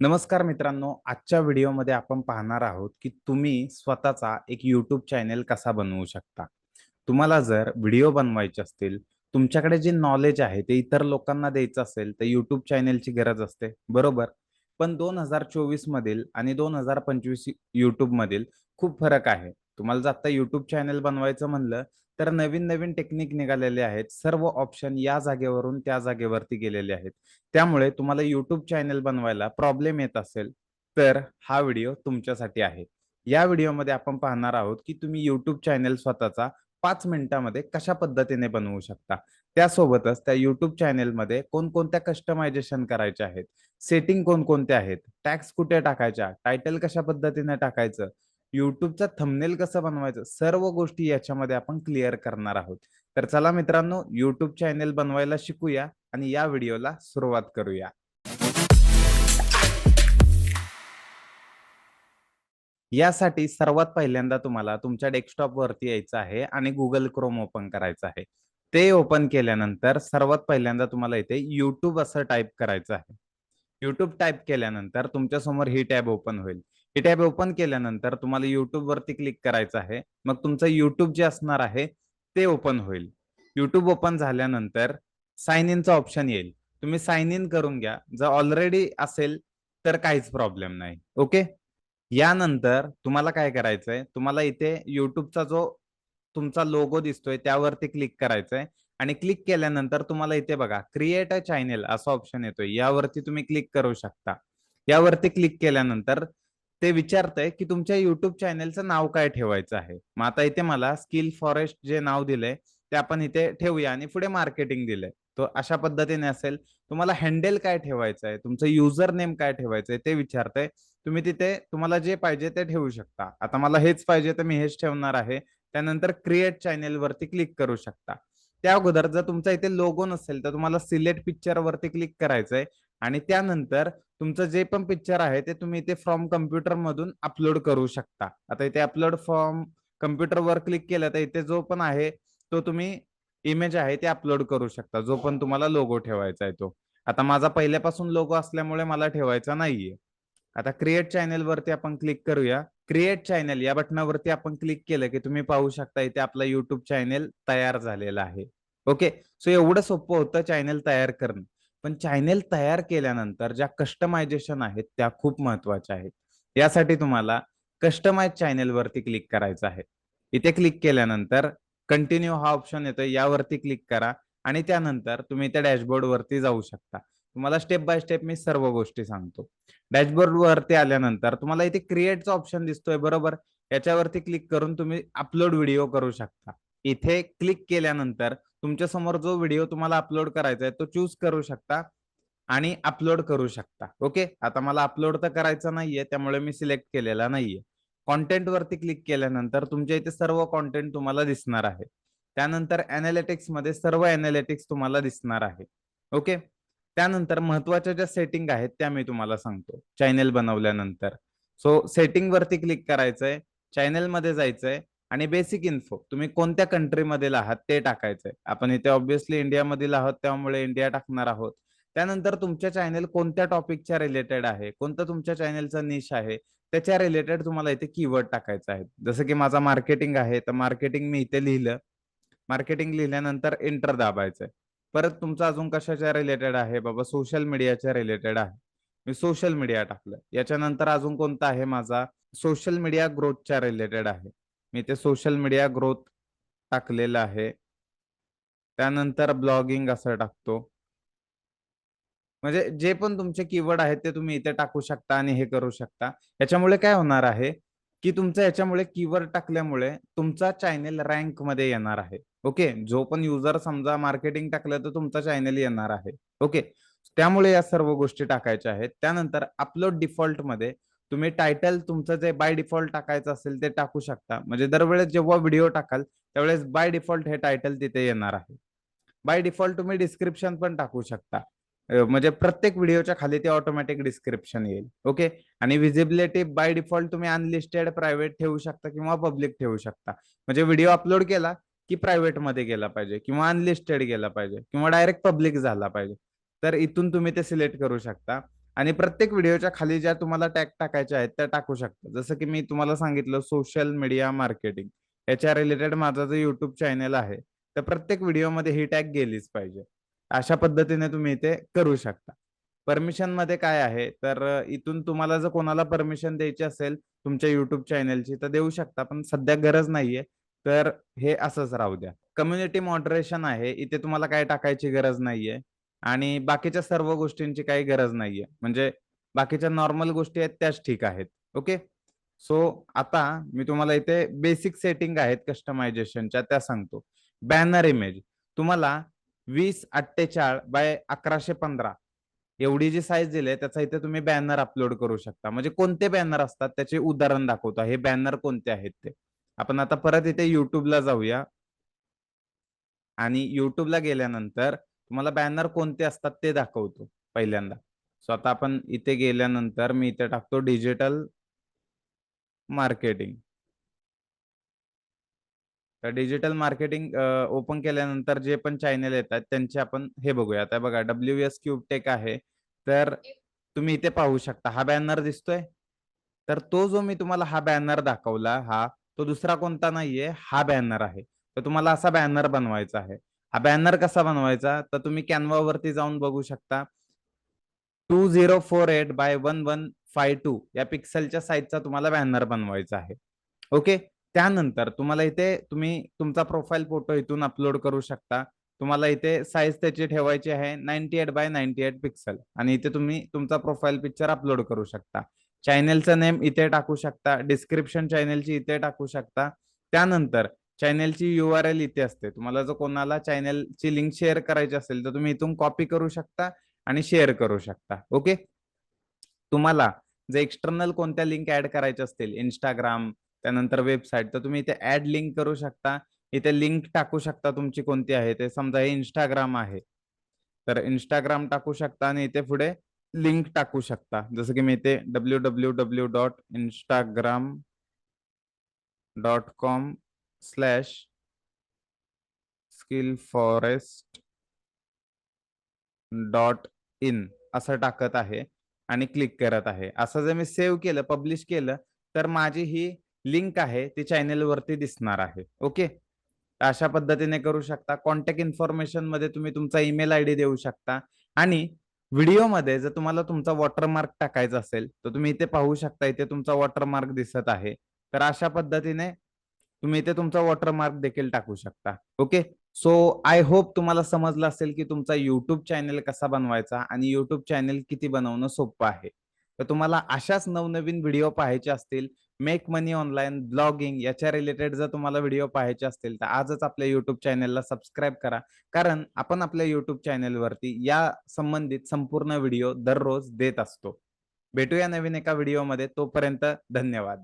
नमस्कार मित्रांनो आजच्या व्हिडिओमध्ये आपण पाहणार आहोत की तुम्ही स्वतःचा एक यूट्यूब चॅनेल कसा बनवू शकता? तुम्हाला जर व्हिडिओ बनवायचे असतील तुमच्याकडे जे नॉलेज आहे ते इतर लोकांना द्यायचं असेल तर यूट्यूब चॅनेलची गरज असते. बरोबर? पण दोन हजार चोवीस मधील आणि दोन हजार पंचवीस यूट्यूबमधील खूप फरक आहे. तुम्हाला जर आता युट्यूब चॅनेल बनवायचं म्हणलं तर नवीन नवीन टेक्निक निघालेले आहेत. सर्व ऑप्शन या जागेवरून त्या जागेवरती गेलेले आहेत. त्यामुळे तुम्हाला यूट्यूब चॅनल बनवायला प्रॉब्लेम येत असेल तर हा व्हिडिओ तुमच्यासाठी आहे. या व्हिडिओमध्ये आपण पाहणार आहोत की तुम्ही युट्यूब चॅनल स्वतःचा पाच मिनिटामध्ये कशा पद्धतीने बनवू शकता. त्यासोबतच त्या युट्यूब चॅनेलमध्ये कोणकोणत्या कस्टमायझेशन करायचे आहेत? सेटिंग कोणकोणत्या आहेत? टॅक्स कुठे टाकायच्या? टायटल कशा पद्धतीने टाकायचं? युट्यूबचा थंबनेल कसं बनवायचं? सर्व गोष्टी याच्यामध्ये आपण क्लिअर करणार आहोत. तर चला मित्रांनो युट्यूब चॅनेल बनवायला शिकूया आणि या व्हिडिओला सुरुवात करूया. यासाठी सर्वात पहिल्यांदा तुम्हाला तुमच्या डेस्कटॉप वरती यायचं आहे आणि गुगल क्रोम ओपन करायचं आहे. ते ओपन केल्यानंतर सर्वात पहिल्यांदा तुम्हाला इथे युट्यूब असं टाईप करायचं आहे. युट्यूब टाईप केल्यानंतर तुमच्यासमोर ही टॅब ओपन होईल. ही टॅब ओपन केल्यानंतर तुम्हाला युट्यूब वरती क्लिक करायचं आहे. मग तुमचं युट्यूब जे असणार आहे ते ओपन होईल. युट्यूब ओपन झाल्यानंतर साइन इनचा ऑप्शन येईल. तुम्ही साइन इन करून घ्या. जर ऑलरेडी असेल तर काहीच प्रॉब्लेम नाही. ओके यानंतर तुम्हाला काय करायचंय? तुम्हाला इथे युट्यूबचा जो तुमचा लोगो दिसतोय त्यावरती क्लिक करायचंय. आणि क्लिक केल्यानंतर तुम्हाला इथे बघा क्रिएट अ चॅनेल असा ऑप्शन येतोय. यावरती तुम्ही क्लिक करू शकता. यावरती क्लिक केल्यानंतर ते विचारतंय की तुमच्या युट्यूब चॅनेलचं नाव काय ठेवायचं आहे? मग आता इथे मला स्किल फॉरेस्ट जे नाव दिलंय ते आपण इथे ठेवूया आणि पुढे मार्केटिंग दिलंय. तो अशा पद्धतीने असेल. तुम्हाला हँडल काय ठेवायचं आहे? तुमचं युजर नेम काय ठेवायचंय ते विचारतंय. तुम्ही तिथे तुम्हाला जे पाहिजे ते ठेवू शकता. आता मला हेच पाहिजे तर मी हेच ठेवणार आहे. त्यानंतर क्रिएट चॅनेल वरती क्लिक करू शकता. त्या अगोदर जर तुमचा इथे लोगो नसेल तर तुम्हाला सिलेक्ट पिक्चर वरती क्लिक करायचंय. आणि त्यानंतर तुमचं जे पण पिक्चर आहे ते तुम्ही इथे फ्रॉम कम्प्युटर मधून अपलोड करू शकता. आता इथे अपलोड फ्रॉम कम्प्युटरवर क्लिक केलं तर इथे जो पण आहे तो तुम्ही इमेज आहे ते अपलोड करू शकता. जो पण तुम्हाला लोगो ठेवायचा आहे तो. आता माझा पहिल्यापासून लोगो असल्यामुळे मला ठेवायचा नाहीये. आता क्रिएट चॅनेल वरती आपण क्लिक करूया. क्रिएट चॅनेल या बटनावरती आपण क्लिक केलं की तुम्ही पाहू शकता इथे आपला युट्यूब चॅनेल तयार झालेला आहे. ओके सो एवढं सोपं होतं चॅनेल तयार करणं. पण चॅनेल तयार केल्यानंतर ज्या कस्टमायझेशन आहेत त्या खूप महत्त्वाच्या आहेत. यासाठी तुम्हाला कस्टमाइज चॅनेल वरती क्लिक करायचं आहे. इथे क्लिक केल्यानंतर कंटिन्यू हा ऑप्शन येतो यावरती क्लिक करा आणि त्यानंतर तुम्ही त्या डॅशबोर्ड वरती जाऊ शकता. तुम्हाला स्टेप बाय स्टेप मी सर्व गोष्टी सांगतो. डॅशबोर्ड वरती आल्यानंतर तुम्हाला इथे क्रिएटचा ऑप्शन दिसतोय बरोबर? याच्यावरती क्लिक करून तुम्ही अपलोड व्हिडिओ करू शकता. इथे क्लिक केल्यानंतर तुमच्यासमोर जो व्हिडिओ तुम्हाला अपलोड करायचा आहे तो चूज करू शकता आणि अपलोड करू शकता. ओके आता मला अपलोड तर करायचं नाहीये त्यामुळे मी सिलेक्ट केलेला नाहीये. कॉन्टेंट वरती क्लिक केल्यानंतर तुमच्या इथे सर्व कॉन्टेंट तुम्हाला दिसणार आहे. त्यानंतर अनालिटिक्समध्ये सर्व अनालिटिक्स तुम्हाला दिसणार आहे. ओके त्यानंतर महत्त्वाच्या ज्या सेटिंग आहेत त्या मी तुम्हाला सांगतो. चॅनेल बनवल्यानंतर. सो सेटिंग वरती क्लिक करायचंय. चॅनेल मध्ये जायचंय. आणि बेसिक इन्फो तुम्ही कोणत्या कंट्रीमधील आहात ते टाकायचंय. आपण इथे ऑब्व्हियसली इंडियामधील आहोत त्यामुळे इंडिया टाकणार आहोत. त्यानंतर तुमच्या चॅनेल कोणत्या टॉपिकच्या रिलेटेड आहे? कोणतं तुमच्या चॅनेलचं निश आहे? त्याच्या रिलेटेड तुम्हाला इथे कीवर्ड टाकायचं आहे जसं की माझा मार्केटिंग आहे तर मार्केटिंग मी इथे लिहिलं. मार्केटिंग लिहिल्यानंतर एंटर दाबायचंय. परत तुमचं अजून कशाच्या रिलेटेड आहे? बाबा सोशल मीडियाच्या रिलेटेड आहे. मी सोशल मीडिया टाकलं. याच्यानंतर अजून कोणता आहे माझा? सोशल मीडिया ग्रोथच्या रिलेटेड आहे. मी ते सोशल मीडिया ग्रोथ टाकलेलं आहे. त्यानंतर ब्लॉगिंग असं टाकतो. म्हणजे जे पण तुमचे कीवर्ड आहेत ते तुम्ही इथे टाकू शकता आणि हे करू शकता. याच्यामुळे काय होणार आहे की तुमचं याच्यामुळे कीवर्ड टाकल्यामुळे तुमचा चॅनेल रँकमध्ये येणार आहे. ओके जो पण युजर समजा मार्केटिंग टाकलं तर तुमचा चॅनेल येणार आहे. ओके त्यामुळे या सर्व गोष्टी टाकायच्या आहेत. त्यानंतर अपलोड डिफॉल्टमध्ये तुम्ही टायटल तुमचं जे बाय डिफॉल्ट टाकायचं असेल ते टाकू शकता. म्हणजे दरवेळेस जेव्हा व्हिडिओ टाकाल त्यावेळेस बाय डिफॉल्ट हे टायटल तिथे येणार आहे. बाय डिफॉल्ट तुम्ही डिस्क्रिप्शन पण टाकू शकता. म्हणजे प्रत्येक व्हिडिओच्या खाली ते ऑटोमॅटिक डिस्क्रिप्शन येईल. ओके आणि विजिबिलिटी बाय डिफॉल्ट तुम्ही अनलिस्टेड प्रायव्हेट ठेवू शकता किंवा पब्लिक ठेवू शकता. म्हणजे व्हिडिओ अपलोड केला की प्रायव्हेटमध्ये गेला पाहिजे किंवा अनलिस्टेड गेला पाहिजे किंवा डायरेक्ट पब्लिक झाला पाहिजे. तर इथून तुम्ही ते सिलेक्ट करू शकता. आणि प्रत्येक व्हिडिओच्या खाली ज्या तुम्हाला टॅग टाकायच्या आहेत त्या टाकू शकता. जसं की मी तुम्हाला सांगितलं सोशल मीडिया मार्केटिंग. याच्या रिलेटेड माझा जो युट्यूब चॅनेल आहे तर प्रत्येक व्हिडिओमध्ये ही टॅग गेलीच पाहिजे. अशा पद्धतीने तुम्ही इथे करू शकता. परमिशनमध्ये काय आहे? तर इथून तुम्हाला जर कोणाला परमिशन द्यायची असेल तुमच्या युट्यूब चॅनेलची तर देऊ शकता पण सध्या गरज नाहीये. तर हे असंच राहू द्या. कम्युनिटी मॉडरेशन आहे इथे तुम्हाला काय टाकायची गरज नाहीये. आणि बाकीच्या सर्व गोष्टींची काही गरज नाहीये. म्हणजे बाकीच्या नॉर्मल गोष्टी आहेत त्याच ठीक आहेत. ओके? सो आता मी तुम्हाला इथे बेसिक सेटिंग आहेत कस्टमायझेशनच्या त्या सांगतो. Banner image. तुम्हाला वीस अठ्ठेचाळ बाय अकराशे पंधरा. एवढी जी साईज दिली त्याचा इथे तुम्ही बॅनर अपलोड करू शकता. म्हणजे कोणते बॅनर असतात त्याचे उदाहरण दाखवतो. हे बॅनर कोणते आहेत ते? आपण आता परत इथे युट्यूबला जाऊया. आणि युट्यूबला गेल्यानंतर तुम्हाला बॅनर कोणते असतात ते दाखवतो पहिल्यांदा. सो आता आपण इथे गेल्यानंतर मी इथे टाकतो डिजिटल मार्केटिंग. तर डिजिटल मार्केटिंग ओपन केल्यानंतर जे पण चॅनेल येतात त्यांचे आपण हे बघूया. आता बघा डब्ल्यू एस क्यूब टेक आहे. तर तुम्ही इथे पाहू शकता हा बॅनर दिसतोय. तर तो जो मी तुम्हाला हा बॅनर दाखवला हा तो दुसरा कोणता नाहीये हा बॅनर आहे. तर तुम्हाला असा बॅनर बनवायचा आहे. हा बॅनर कसा बनवायचा? तर तुम्ही कॅनवा वरती जाऊन बघू शकता. Two zero four eight by one one five two या पिक्सलच्या साईजचा तुम्हाला बॅनर बनवायचा आहे. ओके त्यानंतर तुम्हाला इथे तुम्ही तुमचा प्रोफाईल फोटो इथून अपलोड करू शकता. तुम्हाला इथे साईज त्याची ठेवायची आहे ninety eight by ninety eight pixel आणि इथे तुम्ही तुमचा प्रोफाईल पिक्चर अपलोड करू शकता. चॅनेलचं नेम इथे टाकू शकता. डिस्क्रिप्शन चॅनेलची इथे टाकू शकता. त्यानंतर चॅनेलची यू आर एल इथे असते. तुम्हाला जर कोणाला चॅनेलची लिंक शेअर करायची असेल तर तुम्ही इथून कॉपी करू शकता आणि शेअर करू शकता. ओके? तुम्हाला जर एक्सटर्नल कोणत्या लिंक ऍड करायच्या असतील इंस्टाग्राम त्यानंतर वेबसाईट तर तुम्ही इथे ऍड लिंक करू शकता. इथे लिंक टाकू शकता तुमची कोणती आहे ते. समजा हे इंस्टाग्राम आहे. तर इंस्टाग्राम टाकू शकता आणि इथे पुढे लिंक टाकू शकता. जसं की मी इथे W W W dot Instagram dot com slash skill forest dot in असं टाकत आहे आणि क्लिक करत आहे. असं जर मी सेव्ह केलं पब्लिश केलं तर माझी ही लिंक आहे ती चॅनेल वरती दिसणार आहे. ओके अशा पद्धतीने करू शकता. कॉन्टॅक्ट इन्फॉर्मेशनमध्ये तुम्ही तुमचा ईमेल आय डी देऊ शकता. आणि व्हिडिओमध्ये जर तुम्हाला तुमचा वॉटरमार्क टाकायचा असेल तर तुम्ही इथे पाहू शकता इथे तुमचा वॉटरमार्क दिसत आहे. तर अशा पद्धतीने तुम्ही इथे तुमचा वॉटरमार्क देखील टाकू शकता. ओके सो आय होप तुम्हाला समजलं असेल की तुमचा युट्यूब चॅनेल कसा बनवायचा आणि युट्यूब चॅनेल किती बनवणं सोपं आहे. तर तुम्हाला अशाच नवनवीन व्हिडिओ पाहायचे असतील मेक मनी ऑनलाईन ब्लॉगिंग याच्या रिलेटेड जर तुम्हाला व्हिडिओ पाहायचे असतील तर आजच आपल्या युट्यूब चॅनेलला सबस्क्राईब करा. कारण आपण आपल्या युट्यूब चॅनेलवरती या संबंधित संपूर्ण व्हिडिओ दररोज देत असतो. भेटूया नवीन एका व्हिडिओमध्ये तोपर्यंत धन्यवाद.